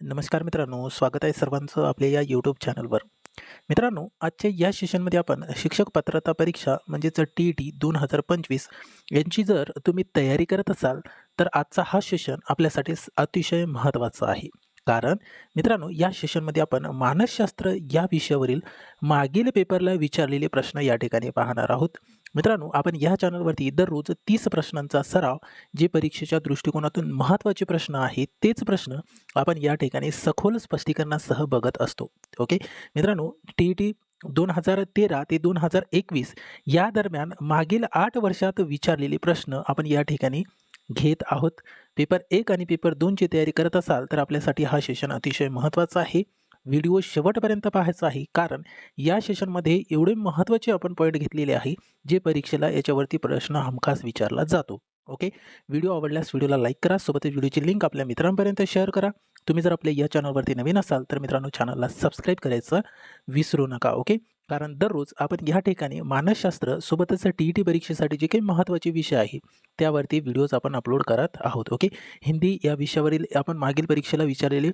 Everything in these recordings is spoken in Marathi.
नमस्कार मित्रांनो, स्वागत आहे सर्वांचं आपल्या या यूट्यूब चॅनलवर. मित्रांनो, आजच्या या सेशनमध्ये आपण शिक्षक पात्रता परीक्षा म्हणजेच टी-ई-टी 2025 यांची जर तुम्ही तयारी करत असाल, तर आजचा हा सेशन आपल्यासाठी अतिशय महत्त्वाचा आहे. कारण मित्रांनो, या सेशनमध्ये आपण मानसशास्त्र या विषयावरील मागील पेपरला विचारलेले प्रश्न या ठिकाणी पाहणार आहोत. मित्रांनो, आपण या चॅनलवरती दररोज तीस प्रश्नांचा सराव, जे परीक्षेच्या दृष्टिकोनातून महत्त्वाचे प्रश्न आहेत, तेच प्रश्न आपण या ठिकाणी सखोल स्पष्टीकरणासह बघत असतो. ओके. मित्रांनो, टी-ई-टी 2013 ते 2021 या दरम्यान मागील आठ वर्षात विचारलेले प्रश्न आपण या ठिकाणी घेत आहोत. पेपर एक आणि पेपर दोनची तयारी करत असाल, तर आपल्यासाठी हा सेशन अतिशय महत्त्वाचा आहे. व्हिडिओ शेवटपर्यंत पाहायचा आहे. कारण या सेशनमध्ये एवढे महत्त्वाचे आपण पॉईंट घेतलेले आहे, जे परीक्षेला याच्यावरती प्रश्न हमखास विचारला जातो. ओके. व्हिडिओ आवडल्यास व्हिडिओला लाईक करा. सोबतच व्हिडिओची लिंक आपल्या मित्रांपर्यंत शेअर करा. तुम्ही जर आपल्या या चॅनलवरती नवीन असाल, तर मित्रांनो चॅनलला सबस्क्राईब करायचं विसरू नका. ओके. कारण दररोज आपण या ठिकाणी मानसशास्त्र सोबतच टी-ई-टी परीक्षेसाठी जे काही महत्त्वाचे विषय आहे, त्यावरती व्हिडिओज आपण अपलोड करत आहोत. ओके. हिंदी या विषयावरील आपण मागील परीक्षेला विचारलेले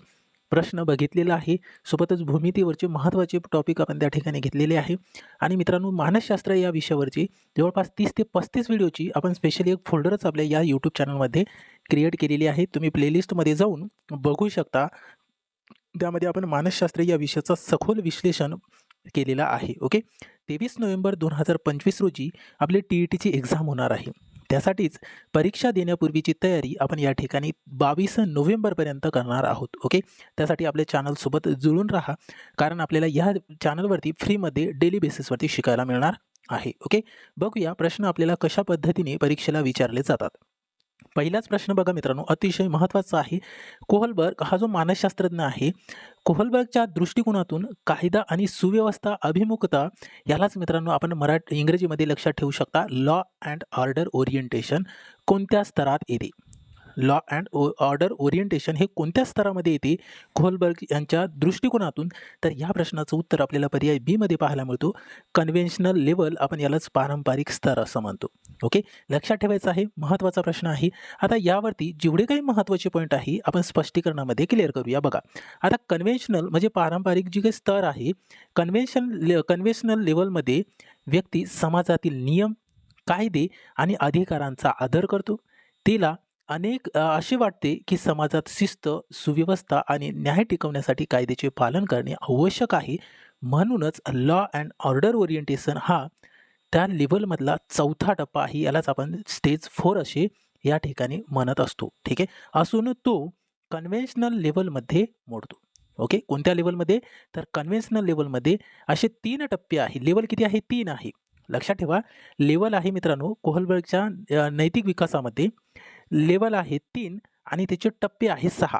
प्रश्न बघितलेला आहे. सोबतच भूमितीवरचे महत्त्वाचे टॉपिक आपण त्या ठिकाणी घेतलेले आहे. आणि मित्रांनो, मानसशास्त्र या विषयावरची जवळपास तीस ते 35 व्हिडिओची आपण स्पेशली एक फोल्डरच आपल्या या यूट्यूब चॅनलमध्ये क्रिएट केलेली आहे. तुम्ही प्लेलिस्टमध्ये जाऊन बघू शकता. त्यामध्ये आपण मानसशास्त्र या विषयाचं सखोल विश्लेषण केलेलं आहे. ओके. 23 नोव्हेंबर 2025 रोजी आपली टी-ई-टीची एक्झाम होणार आहे. त्यासाठीच परीक्षा देण्यापूर्वीची तयारी आपण या ठिकाणी 22 नोव्हेंबरपर्यंत करणार आहोत. ओके. त्यासाठी आपल्या चॅनलसोबत जुळून राहा. कारण आपल्याला या चॅनलवरती फ्रीमध्ये डेली बेसिसवरती शिकायला मिळणार आहे. ओके. बघूया प्रश्न आपल्याला कशा पद्धतीने परीक्षेला विचारले जातात. पहिलाच प्रश्न बघा मित्रांनो, अतिशय महत्त्वाचा आहे. कोहलबर्ग हा जो मानसशास्त्रज्ञ आहे, कोहलबर्गच्या दृष्टिकोनातून कायदा आणि सुव्यवस्था अभिमुखता यालाच मित्रांनो आपण मराठी इंग्रजीमध्ये लक्षात ठेवू शकता लॉ अँड ऑर्डर ओरिएंटेशन कोणत्या स्तरात येते? Law and o order orientation हे कोणत्या स्तरामध्ये येते खोलबर्ग यांच्या दृष्टिकोनातून? तर या प्रश्नाचं उत्तर आपल्याला पर्याय बीमध्ये पाहायला मिळतो. कन्व्हेन्शनल लेवल आपण यालाच पारंपरिक स्तर असं म्हणतो. ओके. लक्षात ठेवायचं आहे. महत्त्वाचा प्रश्न आहे. आता यावरती जेवढे काही महत्त्वाचे पॉईंट आहे, आपण स्पष्टीकरणामध्ये क्लिअर करूया. बघा, आता कन्व्हेन्शनल म्हणजे पारंपरिक जे काही स्तर आहे, कन्व्हेन्शन ले कन्व्हेन्शनल लेवलमध्ये व्यक्ती समाजातील नियम, कायदे आणि अधिकारांचा आदर करतो. तिला अनेक असे वाटते, की समाजात शिस्त, सुव्यवस्था आणि न्याय टिकवण्यासाठी कायद्याचे पालन करणे आवश्यक आहे. म्हणूनच लॉ अँड ऑर्डर ओरिएंटेशन हा त्या लेवलमधला चौथा टप्पा आहे. यालाच आपण स्टेज फोर असे या ठिकाणी म्हणत असतो. ठीक आहे. असून तो कन्व्हेन्शनल लेवलमध्ये मोडतो. ओके. कोणत्या लेवलमध्ये तर कन्व्हेन्शनल लेवलमध्ये असे तीन टप्पे आहे. लेवल किती आहे? तीन आहे. लक्षात ठेवा. लेवल आहे मित्रांनो कोहलबर्गच्या नैतिक विकासामध्ये लेवल आहे तीन आणि त्याचे टप्पे आहे सहा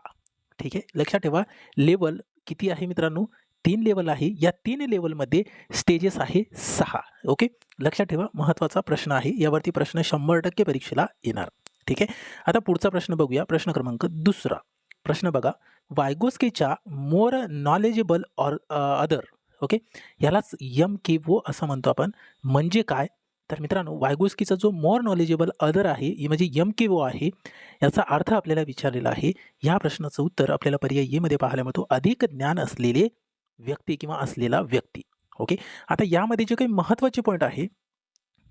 ठीक आहे. लक्षात ठेवा. लेवल किती आहे मित्रांनो? तीन लेवल आहे. या तीन लेवलमध्ये स्टेजेस आहे सहा ओके. लक्षात ठेवा. महत्त्वाचा प्रश्न आहे. यावरती प्रश्न 100% परीक्षेला येणार. ठीक आहे. आता पुढचा प्रश्न बघूया. प्रश्न क्रमांक दुसरा प्रश्न बघा. वायगोस्कीच्या more knowledgeable or other okay. यालाच यम के वो असं म्हणतो आपण. म्हणजे काय? तर मित्रांनो, वायगोस्कीचा जो मोर नॉलेजेबल अदर आहे, ही म्हणजे यम के ओ आहे. याचा अर्थ आपल्याला विचारलेला आहे. या प्रश्नाचं उत्तर आपल्याला पर्याय येमध्ये पाहायला मिळतो. अधिक ज्ञान असलेले व्यक्ती किंवा असलेला व्यक्ती. ओके. आता यामध्ये जे काही महत्त्वाचे पॉईंट आहे,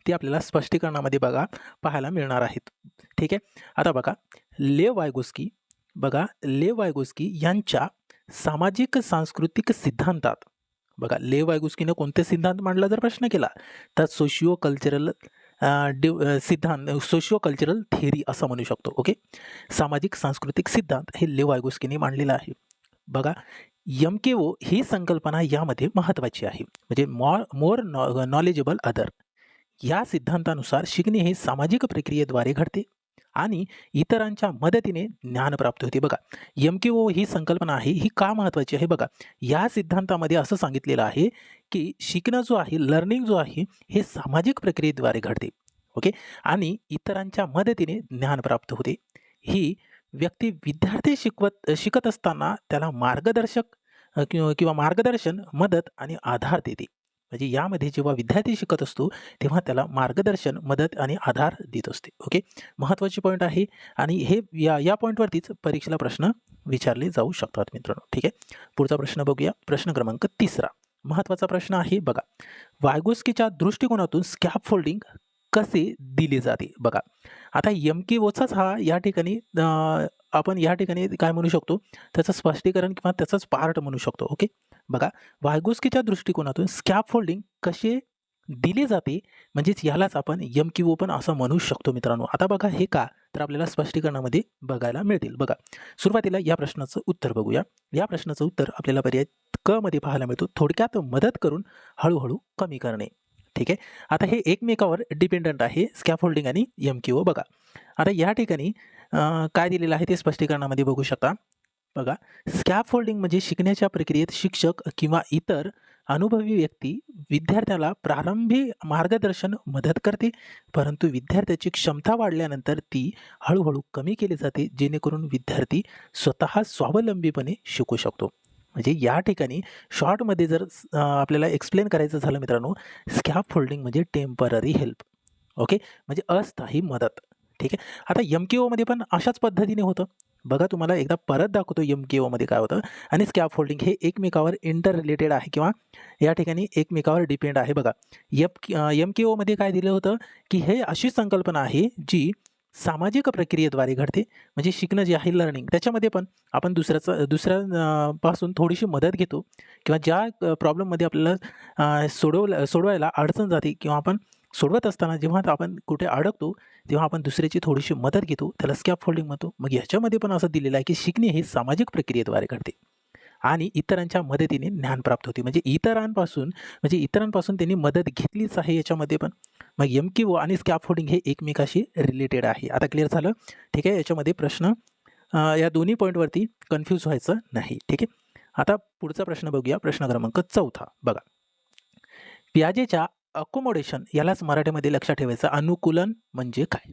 ते आपल्याला स्पष्टीकरणामध्ये बघा पाहायला मिळणार आहेत. ठीक आहे. आता बघा, ले वायगोस्की बघा, ले वायगोस्की यांच्या सामाजिक सांस्कृतिक सिद्धांतात बघा, लेव वायगुस्कीने कोणते सिद्धांत मांडला जर प्रश्न केला, तर सोशिओ कल्चरल डिव सिद्धांत सोशिओ कल्चरल थिअरी असं म्हणू शकतो. ओके. सामाजिक सांस्कृतिक सिद्धांत हे लेव वायगुस्कीने मांडलेलं आहे. बघा, यम के ओ ही संकल्पना यामध्ये महत्त्वाची आहे. म्हणजे मॉ मोर नॉ नॉलेजेबल अदर या सिद्धांतानुसार शिकणे हे सामाजिक प्रक्रियेद्वारे घडते आणि इतरांच्या मदतीने ज्ञान प्राप्त होते. बघा, एम-के-ओ ही संकल्पना आहे, ही का महत्त्वाची आहे? बघा, या सिद्धांतामध्ये असं सांगितलेलं आहे, की शिकणं जो आहे, लर्निंग जो आहे, हे सामाजिक प्रक्रियेद्वारे घडते. ओके. आणि इतरांच्या मदतीने ज्ञान प्राप्त होते. ही व्यक्ती विद्यार्थी शिकवत शिकत असताना त्याला मार्गदर्शक किंवा किंवा मार्गदर्शन, मदत आणि आधार देते. म्हणजे यामध्ये जेव्हा विद्यार्थी शिकत असतो तेव्हा त्याला मार्गदर्शन मदत आणि आधार देत असते. ओके? महत्त्वाची पॉईंट आहे आणि हे या या पॉईंटवरतीच परीक्षेला प्रश्न विचारले जाऊ शकतात मित्रांनो. ठीक आहे? पुढचा प्रश्न बघूया. प्रश्न क्रमांक तिसरा. महत्त्वाचा प्रश्न आहे बघा. वायगोस्कीच्या दृष्टिकोनातून स्कॅप फोल्डिंग कसे दिले जाते? बघा आता एम के ओचाच हा या ठिकाणी आपण या ठिकाणी काय म्हणू शकतो? त्याचं स्पष्टीकरण किंवा त्याचाच पार्ट म्हणू शकतो ओके बघा वायगोस्कीच्या दृष्टिकोनातून स्कॅप फोल्डिंग कसे दिले जाते? म्हणजेच यालाच आपण यम क्यू ओ पण असं म्हणू शकतो मित्रांनो. आता बघा हे का? तर आपल्याला स्पष्टीकरणामध्ये बघायला मिळतील. बघा सुरुवातीला या प्रश्नाचं उत्तर बघूया. या प्रश्नाचं उत्तर आपल्याला पर्याय क मध्ये पाहायला मिळतो. थोडक्यात मदत करून हळूहळू कमी करणे. ठीक आहे? आता हे एकमेकावर डिपेंडंट आहे स्कॅफोल्डिंग आणि एम क्यू ओ बघा. आता या ठिकाणी काय दिलेलं आहे ते स्पष्टीकरणामध्ये बघू शकता. बघा स्कॅफोल्डिंग म्हणजे शिकण्याच्या प्रक्रियेत शिक्षक किंवा इतर अनुभवी व्यक्ती विद्यार्थ्याला प्रारंभी मार्गदर्शन मदत करते परंतु विद्यार्थ्याची क्षमता वाढल्यानंतर ती हळूहळू कमी केली जाते जेणेकरून विद्यार्थी स्वतः स्वावलंबीपणे शिकू शकतो. म्हणजे या ठिकाणी शॉर्टमध्ये जर आपल्याला एक्सप्लेन करायचं झालं मित्रांनो स्कॅप फोल्डिंग म्हणजे टेंपररी हेल्प ओके म्हणजे अस्थायी मदत. ठीक आहे? आता एम के ओमध्ये पण अशाच पद्धतीने होतं. बघा तुम्हाला एकदा परत दाखवतो एम के ओमध्ये काय होतं. आणि स्कॅप फोल्डिंग हे एकमेकावर इंटर रिलेटेड आहे किंवा या ठिकाणी एकमेकावर डिपेंड आहे. बघा एफ एम के ओमध्ये काय दिलं होतं की हे अशी संकल्पना आहे जी सामाजिक प्रक्रियेद्वारे घडते म्हणजे शिकणं जे आहे लर्निंग त्याच्यामध्ये पण आपण दुसऱ्याचं दुसऱ्या पासून थोडीशी मदत घेतो किंवा ज्या प्रॉब्लेममध्ये आपल्याला सोडवलं सोडवायला अडचण जाते किंवा आपण सोडवत असताना जेव्हा आपण कुठे अडकतो तेव्हा आपण दुसऱ्याची थोडीशी मदत घेतो त्याला स्कॅप फोल्डिंग म्हणतो. मग याच्यामध्ये पण असं दिलेलं आहे की शिकणे हे सामाजिक प्रक्रियेद्वारे घडते. आणि इतरांच्या मदतीने ज्ञान प्राप्त होते. म्हणजे इतरांपासून म्हणजे इतरांपासून त्यांनी मदत घेतलीच आहे याच्यामध्ये पण. मग एम क्यू आणि स्कॅफोल्डिंग हे एकमेकाशी रिलेटेड आहे. आता क्लिअर झालं? ठीक आहे? याच्यामध्ये प्रश्न या दोन्ही पॉईंटवरती कन्फ्यूज व्हायचं नाही. ठीक आहे? आता पुढचा प्रश्न बघूया. प्रश्न क्रमांक चौथा. बघा. प्याजेच्या अकोमोडेशन यालाच मराठीमध्ये लक्षात ठेवायचं. अनुकूलन म्हणजे काय?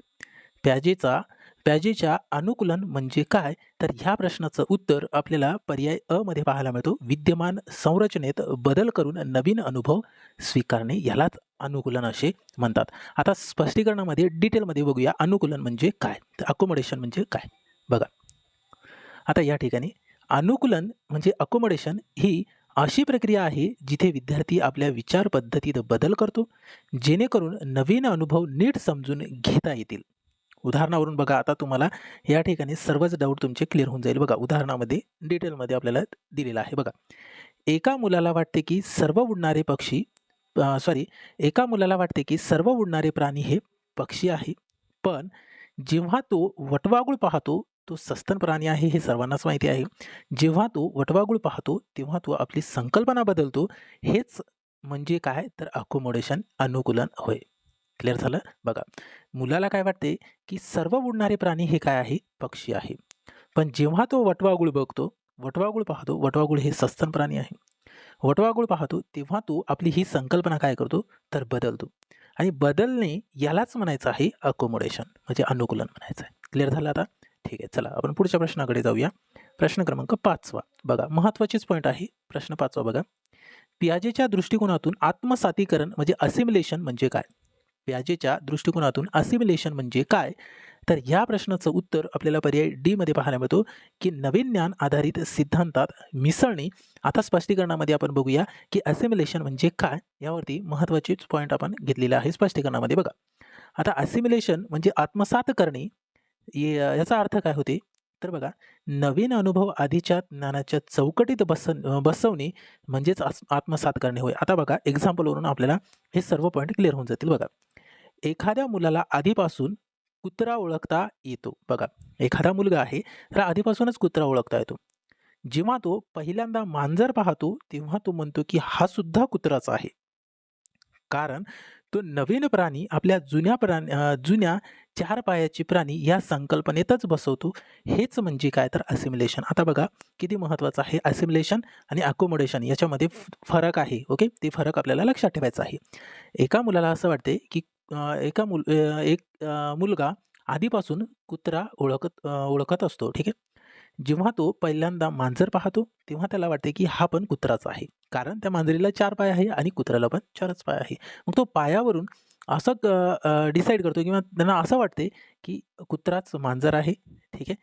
प्याजेचा पॅजेच्या अनुकूलन म्हणजे काय? तर ह्या प्रश्नाचं उत्तर आपल्याला पर्याय अ मध्ये पाहायला मिळतो. विद्यमान संरचनेत बदल करून नवीन अनुभव स्वीकारणे यालाच अनुकूलन असे म्हणतात. आता स्पष्टीकरणामध्ये डिटेलमध्ये बघूया अनुकूलन म्हणजे काय? तर अकोमोडेशन म्हणजे काय? बघा. आता या ठिकाणी अनुकूलन म्हणजे अकोमोडेशन ही अशी प्रक्रिया आहे जिथे विद्यार्थी आपल्या विचार पद्धतीत बदल करतो जेणेकरून नवीन अनुभव नीट समजून घेता येतील. उदाहरणावरून बघा आता तुम्हाला या ठिकाणी सर्वच डाऊट तुमचे क्लिअर होऊन जाईल. बघा उदाहरणामध्ये डिटेलमध्ये आपल्याला दिलेलं आहे. बघा एका मुलाला वाटते की सर्व उडणारे पक्षी सॉरी एका मुलाला वाटते की सर्व उडणारे प्राणी हे पक्षी आहे. पण जेव्हा तो वटवागुळ पाहतो तो सस्तन प्राणी आहे हे सर्वांनाच माहिती आहे. जेव्हा तो वटवागुळ पाहतो तेव्हा तो आपली संकल्पना बदलतो. हेच म्हणजे काय? तर अकोमोडेशन अनुकूलन होय. क्लिअर झालं? बघा मुलाला काय वाटते की सर्व उडणारे प्राणी हे काय आहे? पक्षी आहे. पण जेव्हा तो वटवागुळ बघतो वटवागुळ पाहतो वटवागुळ हे सस्तन प्राणी आहे. वटवागुळ पाहतो तेव्हा तो आपली ही संकल्पना काय करतो? तर बदलतो. आणि बदलणे यालाच म्हणायचं आहे अकोमोडेशन म्हणजे अनुकूलन म्हणायचं आहे. क्लिअर झालं आता? ठीक आहे चला आपण पुढच्या प्रश्नाकडे जाऊया. प्रश्न क्रमांक पाचवा. बघा महत्त्वाचीच पॉईंट आहे. प्रश्न पाचवा बघा. पियाजेच्या दृष्टिकोनातून आत्मसातीकरण म्हणजे असिम्युलेशन म्हणजे काय? व्याजेच्या दृष्टिकोनातून असिम्युलेशन म्हणजे काय? तर ह्या प्रश्नाचं उत्तर आपल्याला पर्याय डीमध्ये पाहायला मिळतो की नवीन ज्ञान आधारित सिद्धांतात मिसळणे. आता स्पष्टीकरणामध्ये आपण बघूया की असिम्युलेशन म्हणजे काय? यावरती महत्त्वाचीच पॉईंट आपण घेतलेला आहे स्पष्टीकरणामध्ये बघा. आता असिम्युलेशन म्हणजे आत्मसात करणे. ये- याचा अर्थ काय होते? तर बघा नवीन अनुभव आधीच्या ज्ञानाच्या चौकटीत बस बसवणे म्हणजेच आस- आत्मसात करणे होय. आता बघा एक्झाम्पलवरून आपल्याला हे सर्व पॉईंट क्लिअर होऊन जातील बघा. एखाद्या मुलाला आधीपासून कुत्रा ओळखता येतो. बघा एखादा मुलगा आहे तर आधीपासूनच कुत्रा ओळखता येतो. जेव्हा तो पहिल्यांदा मांजर पाहतो तेव्हा तो म्हणतो की हा सुद्धा कुत्राच आहे. कारण तो नवीन प्राणी आपल्या जुन्या प्राणी जुन्या चार पायाची प्राणी या संकल्पनेतच बसवतो. हेच म्हणजे काय? तर असिम्युलेशन आता बघा किती महत्त्वाचं आहे असिम्युलेशन आणि अकोमोडेशन याच्यामध्ये फरक आहे ओके? ते फरक आपल्याला लक्षात ठेवायचा आहे. एका मुलाला असं वाटते की एका मुल एक मुलगा आधीपासून कुत्रा ओळखत ओळखत असतो ठीक आहे? जेव्हा तो पहिल्यांदा मांजर पाहतो तेव्हा त्याला वाटते की हा पण कुत्राच आहे. कारण त्या मांजरीला चार पाय आहे आणि कुत्र्याला पण चारच पाय आहे. मग तो पायावरून असं डिसाईड करतो किंवा त्यांना असं वाटते की कुत्राच मांजर आहे ठीक आहे?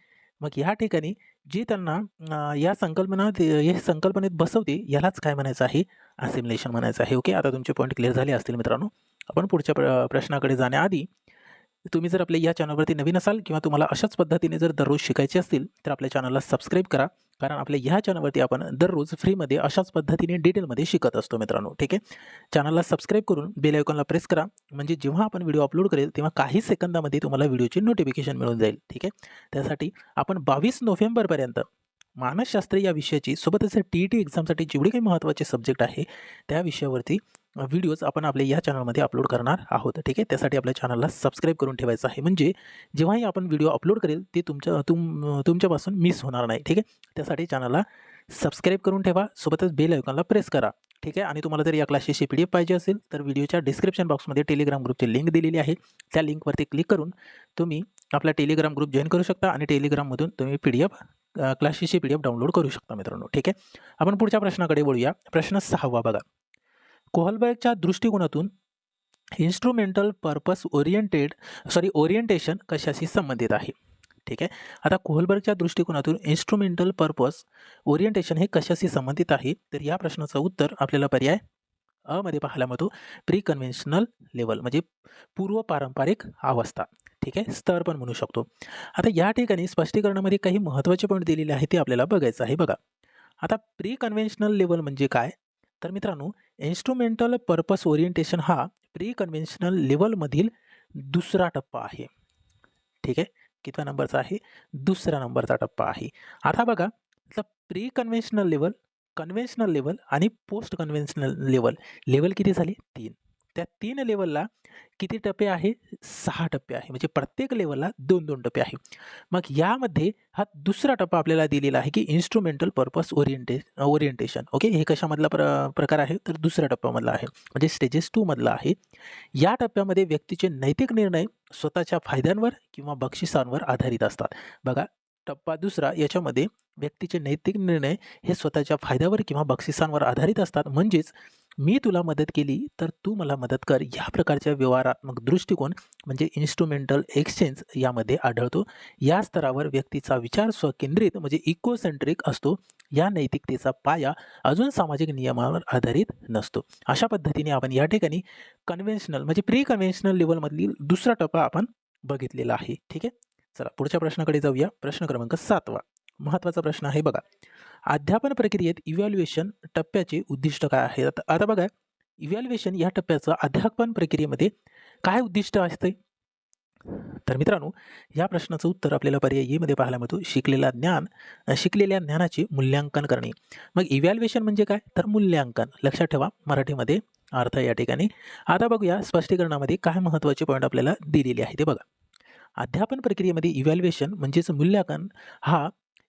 मग ह्या ठिकाणी जे त्यांना या संकल्पना हे संकल्पनेत बसवते यालाच काय म्हणायचं आहे? असिम्युलेशन म्हणायचं आहे. ओके आता तुमचे पॉईंट क्लिअर झाले असतील मित्रांनो. आपण पुढच्या प्र प्रश्नाकडे जाण्याआधी तुम्ही जर आपल्या या चॅनलवरती नवीन असाल किंवा तुम्हाला अशाच पद्धतीने जर दररोज शिकायचे असतील तर आपल्या चॅनलला सबस्क्राईब करा. कारण आपल्या ह्या चॅनलवरती आपण दररोज फ्रीमध्ये अशाच पद्धतीने डिटेलमध्ये शिकत असतो मित्रांनो ठीक आहे? चॅनलला सबस्क्राईब करून बेल आयकॉनला प्रेस करा. म्हणजे जेव्हा आपण व्हिडिओ अपलोड करेल तेव्हा काही सेकंदामध्ये तुम्हाला व्हिडिओची नोटिफिकेशन मिळून जाईल ठीक आहे? त्यासाठी आपण बावीस नोव्हेंबरपर्यंत मानसशास्त्र या विषयाची सोबतच टी ई टी एक्झामसाठी जेवढे काही महत्त्वाचे सब्जेक्ट आहे त्या विषयावरती व्हिडिओज आपण आपल्या या चॅनलमध्ये अपलोड करणार आहोत ठीक आहे? त्यासाठी आपल्या चॅनलला सबस्क्राईब करून ठेवायचं आहे. म्हणजे जेव्हाही आपण व्हिडिओ अपलोड करेल ते तुमच्या तुम तुमच्यापासून मिस होणार नाही ठीक आहे? त्यासाठी चॅनलला सबस्क्राईब करून ठेवा. सोबतच बेल आयकॉनला प्रेस करा ठीक आहे? आणि तुम्हाला जर या क्लासेसची पी डी एफ पाहिजे असेल तर व्हिडिओच्या डिस्क्रिप्शन बॉक्समध्ये टेलिग्राम ग्रुपची लिंक दिलेली आहे. त्या लिंकवरती क्लिक करून तुम्ही आपला टेलिग्राम ग्रुप जॉईन करू शकता आणि टेलिग्राममधून तुम्ही पी डी एफ क्लासेसची पी डी एफ डाउनलोड करू शकता मित्रांनो ठीक आहे? आपण पुढच्या प्रश्नाकडे बोलूया प्रश्न सहावा बघा. कोहलबर्गच्या दृष्टिकोनातून instrumental purpose oriented sorry orientation कशाशी संबंधित आहे? ठीक आहे? आता कोहलबर्गच्या दृष्टिकोनातून इन्स्ट्रुमेंटल पर्पस ओरिएंटेशन हे कशाशी संबंधित आहे? तर या प्रश्नाचं उत्तर आपल्याला पर्याय अ मध्ये पाहायला मिळतो. प्री कन्व्हेन्शनल लेवल म्हणजे पूर्व पारंपरिक अवस्था. ठीक आहे? स्तर पण म्हणू शकतो. आता या ठिकाणी स्पष्टीकरणामध्ये काही महत्त्वाचे पॉईंट दिलेले आहे ते आपल्याला बघायचं आहे. बघा. आता प्री कन्व्हेन्शनल लेवल म्हणजे काय? तर मित्रांनो इन्स्ट्रुमेंटल पर्पस ओरिएंटेशन हा प्री कन्व्हेन्शनल लेवलमधील दुसरा टप्पा आहे. ठीक आहे? कितव्या नंबरचा आहे? दुसऱ्या नंबरचा टप्पा आहे. आता बघा pre conventional level conventional level आणि पोस्ट कन्व्हेन्शनल लेवल लेवल किती झाली? तीन. त्या तीन लेवलला किती टप्पे आहे? सहा टप्पे आहे. म्हणजे प्रत्येक लेवलला दोन दोन टप्पे आहे. मग यामध्ये हा दुसरा टप्पा आपल्याला दिलेला आहे की instrumental purpose orient orientation okay हे कशामधला प्र प्रकार आहे? तर दुसऱ्या टप्प्यामधला आहे. म्हणजे स्टेजेस टूमधला आहे. या टप्प्यामध्ये व्यक्तीचे नैतिक निर्णय स्वतःच्या फायद्यांवर किंवा बक्षिसांवर आधारित असतात. बघा टप्पा दुसरा याच्यामध्ये व्यक्तीचे नैतिक निर्णय हे स्वतःच्या फायद्यावर किंवा बक्षिसांवर आधारित असतात. म्हणजेच मी तुला मदत केली तर तू मला मदत कर. या प्रकारच्या व्यवहारात्मक दृष्टिकोन म्हणजे इन्स्ट्रुमेंटल एक्सचेंज यामध्ये आढळतो. या स्तरावर व्यक्तीचा विचार स्वकेंद्रित म्हणजे इकोसेंट्रिक असतो. या नैतिकतेचा पाया अजून सामाजिक नियमावर आधारित नसतो. अशा पद्धतीने आपण या ठिकाणी कन्व्हेन्शनल म्हणजे प्री कन्व्हेन्शनल लेवलमधील दुसरा टप्पा आपण बघितलेला आहे. ठीक आहे? चला पुढच्या प्रश्नाकडे जाऊया. प्रश्न क्रमांक सातवा. महत्त्वाचा प्रश्न आहे बघा. अध्यापन प्रक्रियेत इव्हॅल्युएशन टप्प्याचे उद्दिष्ट काय आहे आता आता बघा इव्हॅल्युएशन या टप्प्याचं अध्यापन प्रक्रियेमध्ये काय उद्दिष्ट असते? तर मित्रांनो या प्रश्नाचं उत्तर आपल्याला पर्याय येमध्ये पाहायला मिळतो. शिकलेला ज्ञान शिकलेल्या ज्ञानाचे मूल्यांकन करणे. मग इव्हॅल्युएशन म्हणजे काय? तर मूल्यांकन. लक्षात ठेवा मराठीमध्ये अर्थ या ठिकाणी. आता बघूया स्पष्टीकरणामध्ये काय महत्त्वाचे पॉईंट आपल्याला दिलेले आहे ते बघा. अध्यापन प्रक्रियेमध्ये इव्हॅल्युएशन म्हणजेच मूल्यांकन हा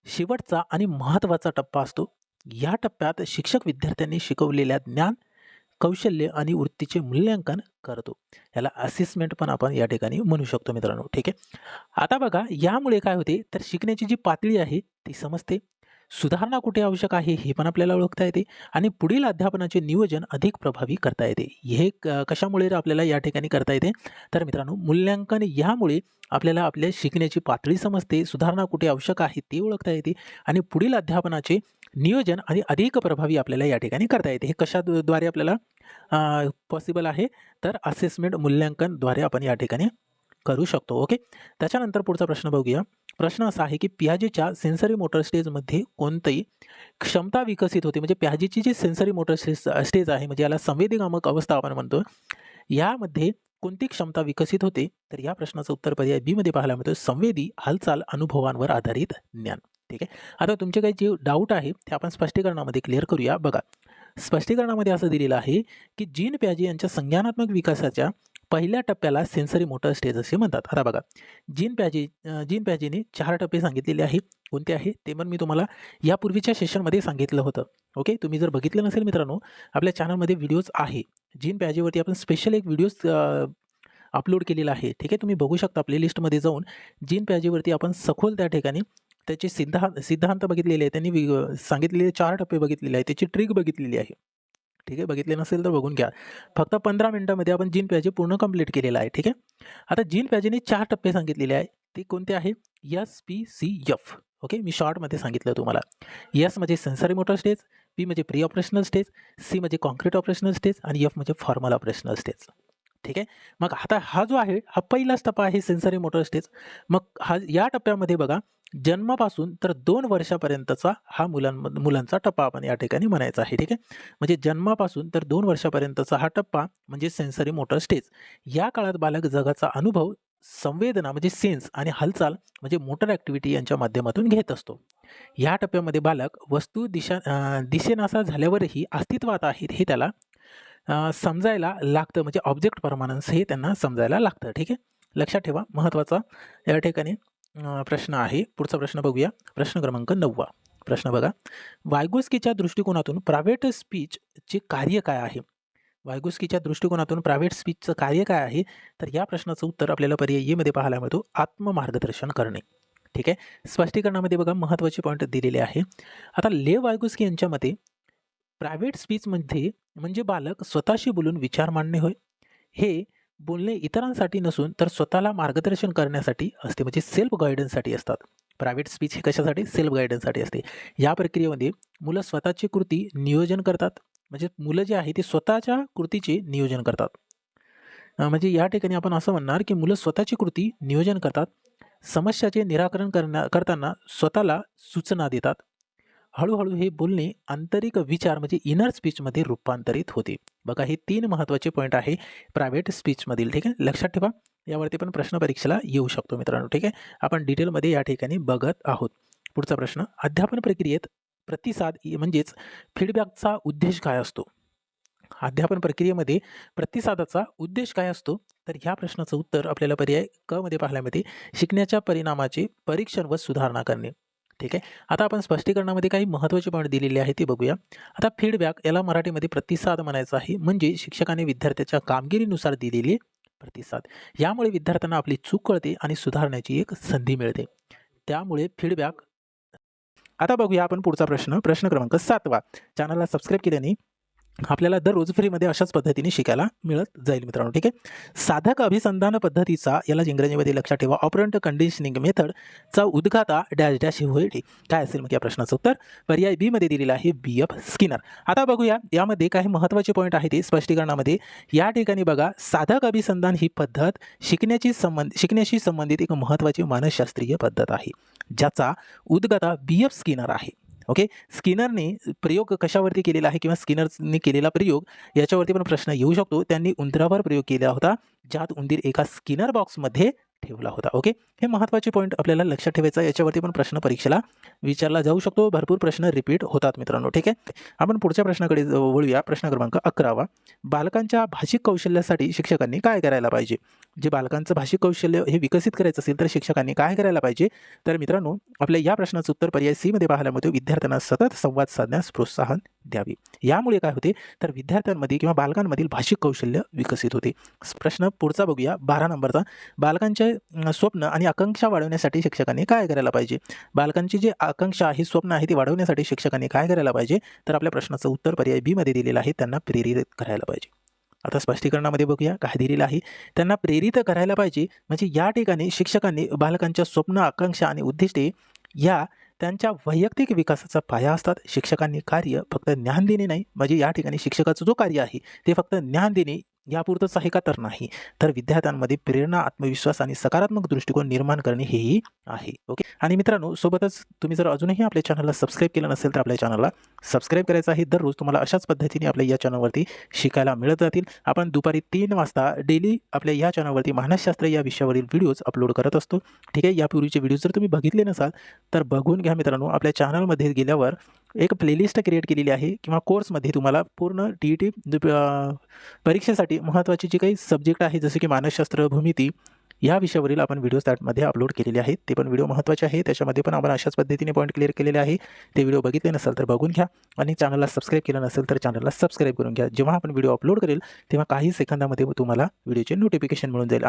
शेवटचा आणि महत्त्वाचा टप्पा असतो. या टप्प्यात शिक्षक विद्यार्थ्यांनी शिकवलेल्या ज्ञान कौशल्य आणि वृत्तीचे मूल्यांकन करतो. याला असेसमेंट पण आपण या ठिकाणी म्हणू शकतो मित्रांनो. ठीक आहे? आता बघा यामुळे काय होते? तर शिकण्याची जी पातळी आहे ती समजते. सुधारणा कुठे आवश्यक आहे हे पण आपल्याला ओळखता येते आणि पुढील अध्यापनाचे नियोजन अधिक प्रभावी करता येते. हे क- कशामुळे आपल्याला या ठिकाणी करता येते? तर मित्रांनो मूल्यांकन यामुळे आपल्याला आपल्या शिकण्याची पातळी समजते सुधारणा कुठे आवश्यक आहे ते ओळखता येते आणि पुढील अध्यापनाचे नियोजन आणि अधिक प्रभावी आपल्याला या ठिकाणी करता येते. हे कशाद्वारे आपल्याला पॉसिबल आहे? तर असेसमेंट मूल्यांकनद्वारे आपण या ठिकाणी करू शकतो. ओके? त्याच्यानंतर पुढचा प्रश्न बघूया. प्रश्न असा आहे की पियाजेच्या सेन्सरी मोटर स्टेजमध्ये कोणतीही क्षमता विकसित होते म्हणजे प्याजेची जी सेन्सरी मोटर स्टेज स्टेज आहे म्हणजे याला संवेदीगामक अवस्था आपण म्हणतो यामध्ये कोणती क्षमता विकसित होते? तर या प्रश्नाचं उत्तर पर्याय बी मध्ये पाहायला मिळतो संवेदी हालचाल अनुभवांवर आधारित ज्ञान. ठीक आहे? आता तुमचे काही जे डाऊट आहे ते आपण स्पष्टीकरणामध्ये क्लिअर करूया. बघा स्पष्टीकरणामध्ये असं दिलेलं आहे की जीन प्याजे यांच्या संज्ञानात्मक विकासाच्या पहिल्या टप्प्याला सेन्सरी मोटर स्टेज असे म्हणतात. आता बघा जीन पॅजी जीन पॅजीने चार टप्पे सांगितलेले आहे कोणते आहे? ते पण मी तुम्हाला यापूर्वीच्या सेशनमध्ये सांगितलं होतं. ओके तुम्ही जर बघितलं नसेल मित्रांनो आपल्या चॅनलमध्ये व्हिडिओज आहे. जीन पॅजीवरती आपण स्पेशल एक व्हिडिओज अपलोड केलेला आहे. ठीक आहे? तुम्ही बघू शकता प्लेलिस्टमध्ये जाऊन जीन पॅजीवरती आपण सखोल त्या ठिकाणी त्याचे सिद्धांत सिद्धांत बघितलेले आहे त्यांनी सांगितलेले चार टप्पे बघितलेले आहे त्याची ट्रिक बघितलेली आहे. ठीक आहे? बघितले नसेल तर बघून घ्या. फक्त पंधरा मिनटामध्ये आपण जीन प्याजे पूर्ण कंप्लीट केलेलं आहे ठीक आहे? आता जीन प्याजेने चार टप्पे सांगितलेले आहे. ते कोणते आहे? S P C F okay? मी शॉर्टमध्ये सांगितलं तुम्हाला. यस म्हणजे सेन्सरी मोटर स्टेज पी म्हणजे प्री ऑपरेशनल स्टेज सी म्हणजे कॉन्क्रीट ऑपरेशनल स्टेज आणि एफ म्हणजे फॉर्मल ऑपरेशनल स्टेज ठीक आहे? मग आता हा जो आहे हा पहिलाच टप्पा आहे सेन्सरी मोटर स्टेज मग हा या टप्प्यामध्ये बघा. जन्मापासून तर दोन वर्षापर्यंतचा हा मुलां मुलांचा टप्पा आपण या ठिकाणी म्हणायचा आहे ठीक आहे? म्हणजे जन्मापासून तर दोन वर्षापर्यंतचा हा टप्पा म्हणजे सेन्सरी मोटर स्टेज. या काळात बालक जगाचा अनुभव संवेदना म्हणजे सेन्स आणि हालचाल म्हणजे मोटर ॲक्टिव्हिटी यांच्या माध्यमातून घेत असतो. या टप्प्यामध्ये बालक वस्तू दिशा दिशेनासा झाल्यावरही अस्तित्वात आहेत हे त्याला समजायला लागतं. म्हणजे ऑब्जेक्ट परमानन्स हे त्यांना समजायला लागतं ठीक आहे? लक्षात ठेवा महत्त्वाचा या ठिकाणी प्रश्न आहे. पुढचा प्रश्न बघूया. प्रश्न क्रमांक नववा. प्रश्न बघा. वायगुस्कीच्या दृष्टिकोनातून प्रायव्हेट स्पीचचे कार्य काय आहे? वायगुस्कीच्या दृष्टिकोनातून प्रायव्हेट स्पीचचं कार्य काय आहे? तर या प्रश्नाचं उत्तर आपल्याला पर्यायमध्ये पाहायला मिळतो. आत्ममार्गदर्शन करणे. ठीक आहे? स्पष्टीकरणामध्ये बघा महत्त्वाचे पॉईंट दिलेले आहे. आता ले वायगुस्की यांच्या मते प्रायव्हेट स्पीचमध्ये म्हणजे बालक स्वतःशी बोलून विचार मांडणे होय. हे बोलणे इतरांसाठी नसून तर स्वतःला मार्गदर्शन करण्यासाठी असते. म्हणजे सेल्फ गायडन्ससाठी असतात. प्रायव्हेट स्पीच हे कशासाठी? सेल्फ गायडन्ससाठी असते. या प्रक्रियेमध्ये मुलं स्वतःची कृती नियोजन करतात. म्हणजे मुलं जे आहे ते स्वतःच्या कृतीचे नियोजन करतात. म्हणजे या ठिकाणी आपण असं म्हणणार की मुलं स्वतःची कृती नियोजन करतात. समस्याचे निराकरण करण्या करताना स्वतःला सूचना देतात. हळूहळू हे बोलणे आंतरिक विचार म्हणजे इनर स्पीचमध्ये रूपांतरित होते. बघा हे तीन महत्त्वाचे पॉईंट आहे प्रायव्हेट स्पीचमधील ठीक आहे? लक्षात ठेवा. यावरती पण प्रश्न परीक्षेला येऊ शकतो मित्रांनो ठीक आहे? आपण डिटेलमध्ये या ठिकाणी बघत आहोत. पुढचा प्रश्न अध्यापन प्रक्रियेत प्रतिसाद म्हणजेच फीडबॅकचा उद्देश काय असतो? अध्यापन प्रक्रियेमध्ये प्रतिसादाचा उद्देश काय असतो? तर ह्या प्रश्नाचं उत्तर आपल्याला पर्याय क मध्ये पाहायला मिळते. शिकण्याच्या परिणामाचे परीक्षण व सुधारणा करणे. ठीक आहे? आता आपण स्पष्टीकरणामध्ये काही महत्त्वाचे पॉईंट दिलेले आहे ते बघूया. आता फीडबॅक याला मराठीमध्ये प्रतिसाद म्हणायचा आहे. म्हणजे शिक्षकाने विद्यार्थ्याच्या कामगिरीनुसार दिलेली प्रतिसाद. यामुळे विद्यार्थ्यांना आपली चूक कळते आणि सुधारण्याची एक संधी मिळते. त्यामुळे फीडबॅक आता बघूया आपण पुढचा प्रश्न. प्रश्न क्रमांक सातवा. चॅनलला सबस्क्राईब केल्याने आपल्याला दररोज फ्रीमध्ये अशाच पद्धतीने शिकायला मिळत जाईल मित्रांनो ठीक आहे? साधक अभिसंधान पद्धतीचा याला इंग्रजीमध्ये लक्षात ठेवा ऑपरंट कंडिशनिंग मेथडचा उद्घाता डॅश डॅश होईल काय असेल मग या प्रश्नाचं उत्तर? पर्याय बीमध्ये दिलेला आहे बी एफ स्किनर आता बघूया यामध्ये काही महत्त्वाचे पॉईंट आहे ते स्पष्टीकरणामध्ये. या ठिकाणी बघा साधक अभिसंधान ही पद्धत शिकण्याची संबंध शिकण्याशी संबंधित एक महत्त्वाची मानसशास्त्रीय पद्धत आहे ज्याचा उद्गाता बी एफ स्किनर आहे. ओके स्किनरने प्रयोग कशावरती केलेला आहे किंवा स्किनरने केलेला प्रयोग याच्यावरती पण प्रश्न येऊ शकतो. त्यांनी उंदरावर प्रयोग केला होता ज्यात उंदीर एका स्किनर बॉक्समध्ये ठेवला होता. ओके हे महत्त्वाचे पॉईंट आपल्याला लक्षात ठेवायचा याच्यावरती पण प्रश्न परीक्षेला विचारला जाऊ शकतो. भरपूर प्रश्न रिपीट होतात मित्रांनो. ठीक आहे? आपण पुढच्या प्रश्नाकडे वळूया. प्रश्न क्रमांक अकरावा. बालकांच्या भाषिक कौशल्यासाठी शिक्षकांनी काय करायला पाहिजे? जे बालकांचं भाषिक कौशल्य हे विकसित करायचं असेल तर शिक्षकांनी काय करायला पाहिजे? तर मित्रांनो आपल्या या प्रश्नाचं उत्तर पर्याय सी मध्ये पाहायला मिळतो. विद्यार्थ्यांना सतत संवाद साधण्यास प्रोत्साहन द्यावे. यामुळे काय होते? तर विद्यार्थ्यांमध्ये किंवा बालकांमधील भाषिक कौशल्य विकसित होते. प्रश्न पुढचा बघूया. बारा नंबरचा. बालकांचे स्वप्न आणि आकांक्षा वाढवण्यासाठी शिक्षकांनी काय करायला पाहिजे? बालकांची जी आकांक्षा आहे स्वप्न आहे ती वाढवण्यासाठी शिक्षकांनी काय करायला पाहिजे? तर आपल्या प्रश्नाचं उत्तर पर्याय बी मध्ये दिलेलं आहे. त्यांना प्रेरित करायला पाहिजे. आता स्पष्टीकरणामध्ये बघूया काय दिलेलं आहे. त्यांना प्रेरित करायला पाहिजे म्हणजे या ठिकाणी शिक्षकांनी बालकांच्या स्वप्न आकांक्षा आणि उद्दिष्टे या त्यांच्या वैयक्तिक विकासाचा पाया असतात. शिक्षकांनी कार्य फक्त ज्ञान देणे नाही म्हणजे या ठिकाणी शिक्षकाचं जो कार्य आहे ते फक्त ज्ञान देणे यापुरतंच आहे का? तर नाही. तर विद्यार्थ्यांमध्ये प्रेरणा आत्मविश्वास आणि सकारात्मक दृष्टिकोन निर्माण करणे हेही आहे. ओके? आणि मित्रांनो सोबतच तुम्ही जर अजूनही आपल्या चॅनलला सबस्क्राईब केलं नसेल तर आपल्या चॅनलला सबस्क्राईब करायचं आहे. दररोज तुम्हाला अशाच पद्धतीने आपल्या या चॅनलवरती शिकायला मिळत जातील. आपण दुपारी तीन वाजता डेली आपल्या या चॅनलवरती मानसशास्त्र या विषयावरील व्हिडिओज अपलोड करत असतो. ठीक आहे? यापूर्वीचे व्हिडिओ जर तुम्ही बघितले नसाल तर बघून घ्या मित्रांनो. आपल्या चॅनलमध्ये गेल्यावर एक प्लेलिस्ट क्रिएट केलेली आहे किंवा कोर्समध्ये तुम्हाला पूर्ण टी ई टी परीक्षेसाठी महत्त्वाचे जे काही सब्जेक्ट आहे जसे की मानसशास्त्र भूमिती या विषयावरील आपण व्हिडिओ त्यामध्ये अपलोड केलेले आहेत. ते पण व्हिडिओ महत्त्वाचे आहे त्याच्यामध्ये पण आपण अशाच पद्धतीने पॉईंट क्लिअर केलेले आहे. ते व्हिडिओ बघितले नसेल तर बघून घ्या आणि चॅनलला सबस्क्राईब केलं नसेल तर चॅनलला सबस्क्राईब करून घ्या. जेव्हा आपण व्हिडिओ अपलोड करेल तेव्हा काही सेकंदामध्ये तुम्हाला व्हिडिओचे नोटिफिकेशन मिळून जाईल.